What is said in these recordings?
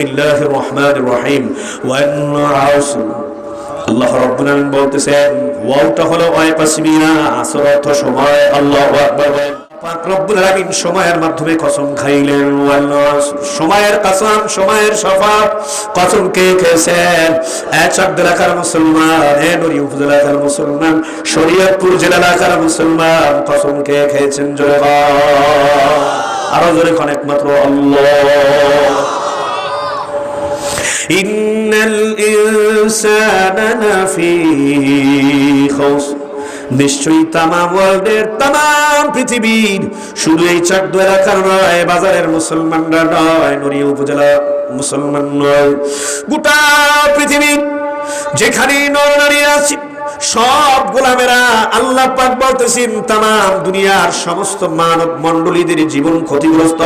الله الرحمن الرحيم والعصر আল্লাহ রাব্বুল আলামিন বলতেছেন ওয়াওটা হলো ওয়াই পাসমিনা আসর অর্থ সময় আল্লাহু আকবার বলেন। পাক রব্বুল আলামিন সময়ের মাধ্যমে কসম খাইলেন ওয়াল আসর। সময়ের কসম সময়ের শপথ কসম কে খেয়েছেন এক চাকদ এলাকার মুসলমান এ নড়ি উপজেলা এলাকার মুসলমান শরীয়তপুর জেলা এলাকার মুসলমান কসম কে খেয়েছেন জোরে বল। আরো জোরে কোন একমাত্র আল্লাহ ইন্নাল ইনসানা লাফি খাসর নিশ্চয়ই তামাম ওয়ার্ল্ডের তামাম পৃথিবীর শুধু এই চাকদু এলাকার নয়, বাজারের মুসলমানরা নয়, নড়িয়া উপজেলা মুসলমান নয়, গোটা পৃথিবী যেখানে নর নারী আছে সব গোলামেরা আল্লাহ পাক বলতেছেন, তামাম দুনিয়ার সমস্ত মানব মণ্ডলীদের জীবন ক্ষতিগ্রস্ত।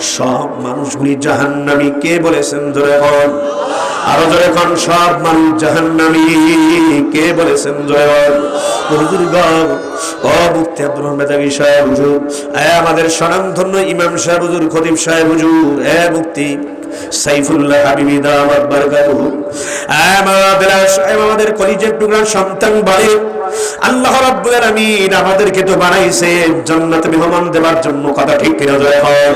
সব মানুষগুলি জাহান্নামী। কে বলেছেন ধরে হন? আরও জোরে কোন, সব মানুষ জাহান্নামী। কে বলেছেন জয় হন? আমাদের স্বনামধন্য ইমাম সাহেব, হুজুর, খতিব সাহেব, হুজুর। এ মুক্তি সাইফুল্লাহ হাবিবি দামাত বারকাতুহু। আমাদের আমাদের কলিজের টুকরা সন্তান বাড়ে। আল্লাহ রাব্বুল আলামিন আমাদেরকে তো বানাইছে জান্নাতে মেহমান দেওয়ার জন্য, কথা ঠিক কিনা জয় হয়?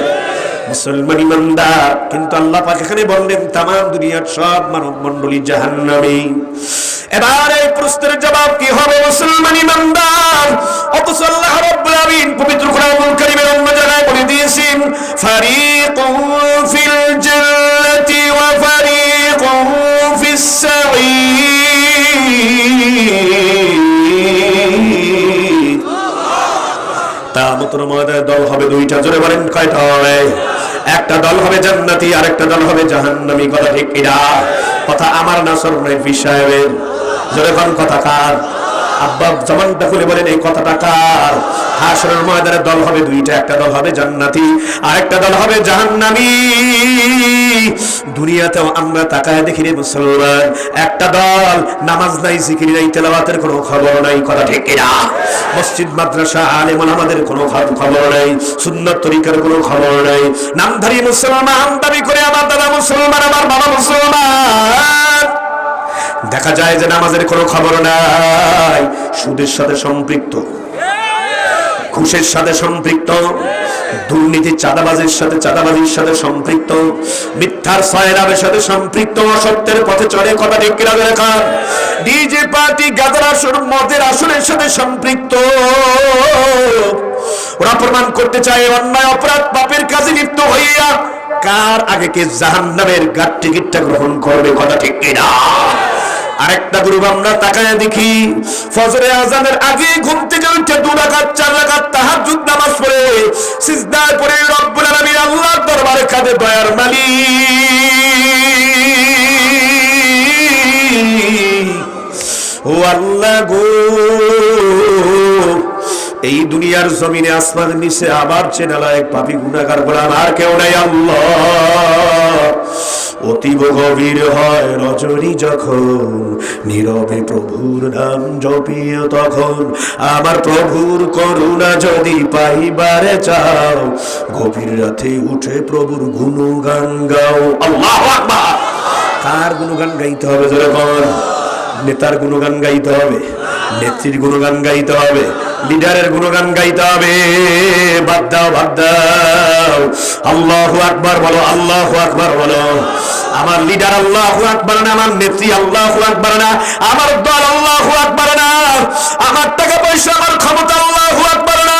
মুসলমান ইমানদার কিন্তু আল্লাহ পাক এখানে বললেন, তামাম দুনিয়ার সব মানব মণ্ডলী জাহান্নামী। এবার এই প্রশ্নের জবাব কি হবে মুসলমান ইমানদার? অথচ আল্লাহ রাব্বুল আলামিন পবিত্র কোরআনুল কারীমের অন্য জায়গায় বলে দিয়েছেন ফারিকুন ফিল জান্নাতি ওয়া ফারিকুন ফিস ময়দানে দল হবে দুইটা, জোরে বলেন কয়টা হবে? একটা দল হবে জান্নাতি আর একটা দল হবে জাহান্নামী, কথা ঠিক কিনা কথা আমার না সরনাই সাহেবের জোরে কথা কার? আব্বা জমানটা খুলে বলেন, এই কথাটা কার? হাসরের ময়দানে দল হবে, দুইটা, একটা দল হবে জান্নাতি আর একটা দল হবে জাহান্নামী। দুনিয়াতেও আমরা তাকায় দেখি রে মুসলমান, একটা দল, নামাজ নাই, জিকির নাই, তেলাওয়াতের কোনো খবর নাই, কথা ঠিক কিনা? মসজিদ, মাদ্রাসা আলেমন আমাদের কোনো খবর নাই, সুন্নত তরিকার কোনো খবর নাই। নামধারী মুসলমান, দাবি করে, আমার দাদা মুসলমান, আমার বাবা মুসলমান। দেখা যায় যে নামাজের কোনো খবর নাই। সুদের সাথে সম্পৃক্ত। ঘুষের সাথে সম্পৃক্ত। দুর্নীতি চাঁদাবাজির সাথে চাঁদাবাজির সাথে সম্পৃক্ত। মিথ্যার সয়রাবের সাথে সম্পৃক্ত। অসত্যের পথে চলে কথা ঠিক কিনা লেখা ডিজে পার্টি গাদার আসর, মদের আসরের সাথে সম্পৃক্ত। ওরা প্রমাণ করতে চায় অন্যায় অপরাধ পাপের কাজে লিপ্ত হইয়া। কার আগে কে জাহান্নামের গাট টিকিটটা গ্রহণ করবে কথা ঠিক কিনা? আরেকটা গ্রুপ আমরা তাকায় দেখি। ফজরে আজানের আগে ঘুম থেকে উঠে দু রাকাত, চার রাকাত তাহাজ্জুদ নামাজ পড়ে, সিজদায় পড়ে রব্বুল আলামিন আল্লাহর দরবারে কাঁদে দয়ার মালিক। ও আল্লাহ গো, এই দুনিয়ার জমিনে আসমান নিচে আবার চেনালায় পাপি গুণাগার গোলাম আর কেউ নাই, আল্লাহ। অতীব গভীর হয় রজনী যখন। নীরবে প্রভুর নাম জপিও তখন। আমার প্রভুর করুণা যদি পাইবারে চাও, গভীর রাতে উঠে প্রভুর গুণগান গাও। আল্লাহ কার গুণগান গাইতে হবে যখন নেতার গুণগান গাইতে হবে, নেত্রীর গুণগান গাইতে হবে, লিডারের গুণগান গাইতে হবে। বাদ দাও বাদ দাও। আল্লাহু আকবার বলো, আল্লাহু আকবার বলো। আমার লিডার আল্লাহু আকবার না, আমার নেত্রী আল্লাহু আকবার না, আমার দল আল্লাহু আকবার না, আমার টাকা পয়সা, আমার ক্ষমতা আল্লাহু আকবার না।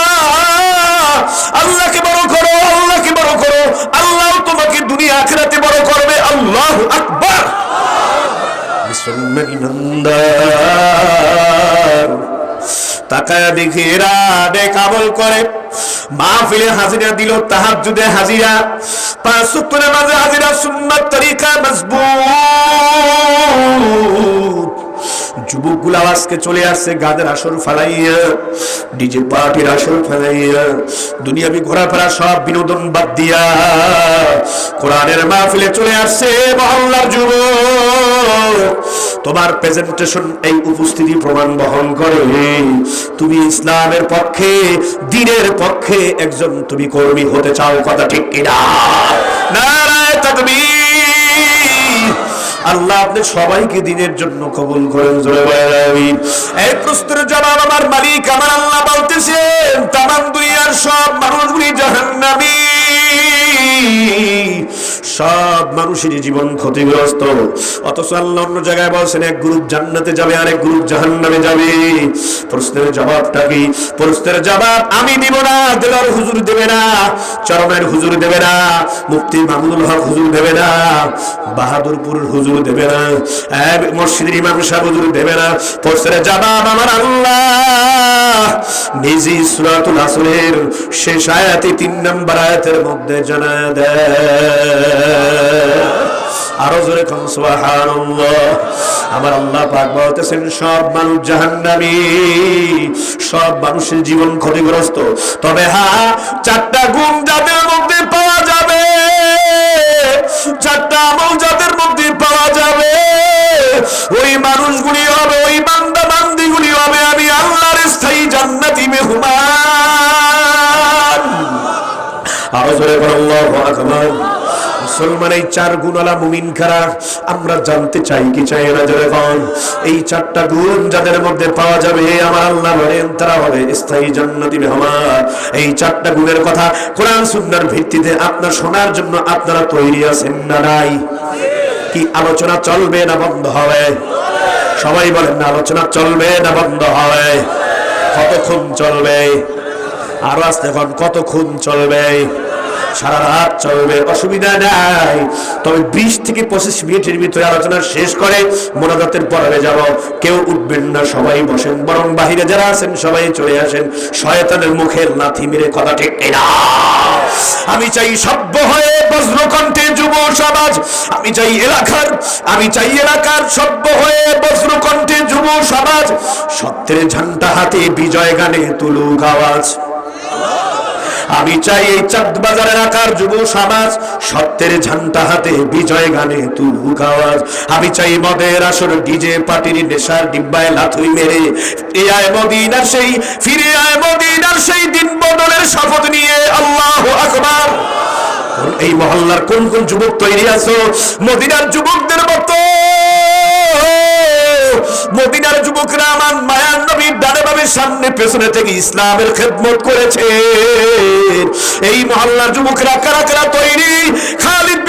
আল্লাহকে বড় করো, আল্লাহকে বড় করো, আল্লাহ তোমাকে দুনিয়া আখিরাতে বড় করবে, আল্লাহ আকবার। তাকায় দেখি এরা দেখ আমল করে। মাহফিলে হাজিরা দিল, তাহাজ্জুদে হাজিরা। পাঁচ সত্তরে মাঝে হাজিরা সুন্নাত চলে আসছে, গাদের আসর ফালাইয়া, ডিজে পার্টির আসর ফালাইয়া, দুনিয়াবি ঘোরাফেরা সব বিনোদন বাদ দিয়া কোরআনের মাহফিলে চলে আসছে মহল্লার যুবক। তোমার প্রেজেন্টেশন এই উপস্থিতি প্রমাণ বহন করে। তুমি ইসলামের পক্ষে, দিনের পক্ষে একজন তুমি কর্মী হতে চাও, কথা ঠিক কিনা? নারায় তাকবীর। আল্লাহ আপনি সবাইকে দিনের জন্য কবুল করেন এই প্রশ্নের জবাব আমার মালিক, আমার আল্লাহ বলতেছেন, তামাম দুনিয়ার সব মানুষগুলি জাহান্নামী। সব মানুষের জীবন ক্ষতিগ্রস্ত। অথচ আল্লাহ অন্য জায়গায় বলছেন, এক গ্রুপ জান্নাতে যাবে, আরেক গ্রুপ জাহান্নামে যাবে। প্রশ্নের জবাবটা কি? প্রশ্নের জবাব, আমি দিব না দেলার হুজুর দেবে না, চরমের হুজুর দেবে না, মুফতি মামুনুল হক হুজুর দেবে না বাহাদুরপুরের হুজুর দেবে না মসজিদের ইমাম সাহেব হুজুর দেবে না। প্রশ্নের জবাব আমার আল্লাহ। নিজে সুরাতুল আসরের শেষ আয়াতে তিন নম্বর আয়াতের মধ্যে জানা দেয়। আরও জোরে সুবহানাল্লাহ। আমার আল্লাহ পাক বলতেছেন, সব মানুষ জাহান্নামী, সব মানুষের জীবন ক্ষতিগ্রস্ত। তবে হ্যাঁ চারটা গুণ যাদের মধ্যে পাওয়া যাবে, চারটা আমল যাদের মধ্যে পাওয়া যাবে, ওই মানুষগুলি হবে, ওই বান্দা বান্দিগুলি হবে, আমি আল্লাহর স্থায়ী জান্নাতি মেহমান। আরও জোরে বলো আল্লাহু আকবার। মুসলমান এই চার গুণালা মুমিন খারা, আমরা জানতে চাই কি চাই না জোরে বল। এই চারটা গুণ যাদের মধ্যে পাওয়া যাবে, আমার আল্লাহ বলেন, তারা হবে স্থায়ী জান্নাতি মেহমান। এই চারটা গুণের কথা কোরআন সুন্নাহর ভিত্তিতে আপনার শোনার জন্য আপনারা তৈরি আছেন না নাই? কি আলোচনা চলবে না বন্ধ হবে? সবাই বলেন না, আলোচনা চলবে না বন্ধ হবে? কতক্ষণ চলবে? আরও আসতে কতক্ষণ চলবে? সারা রাত চলবে, অসুবিধা নাই। তবে বিশ থেকে পঁচিশ মিনিটের ভিতরে আলোচনা শেষ করে মোনাজাতের পরে যাব। কেউ উঠবেন না, সবাই বসেন। বরং বাহিরে যারা আছেন, সবাই চলে আসেন। শয়তানের মুখের লাথি মেরে কথা ঠিক না আমি চাই সভ্য হয়ে বজ্রকণ্ঠে যুব সমাজ। আমি চাই এলাকার, আমি চাই এলাকার সভ্য হয়ে বজ্রকণ্ঠে যুব সমাজ। সত্যের ঝান্ডা হাতে বিজয় গানে তুলুক আওয়াজ। আমি চাই এই চাঁদ বাজার এলাকার যুব সমাজ, সত্যের ঝান্ডা হাতে বিজয় গানে তুলুক আওয়াজ আমি চাই মদের আসর ডিজে পার্টির নেশার ডিব্বায় লাথুই মেরে এ আয় মদিনার সেই, ফিরে আয় মদিনার সেই দিন বদলের শপথ নিয়ে আল্লাহ আকবার। এই মহল্লার কোন কোন যুবক তৈরি আছো? মদিনার যুবকদের মতো। মদিনার যুবকরা আমার মায়ার নবীর ডানে ভাবে সামনে, পেছনে থেকে ইসলামের খেদমত করেছে। এই মহল্লার যুবকরা কারা কারা তৈরি? খালিদ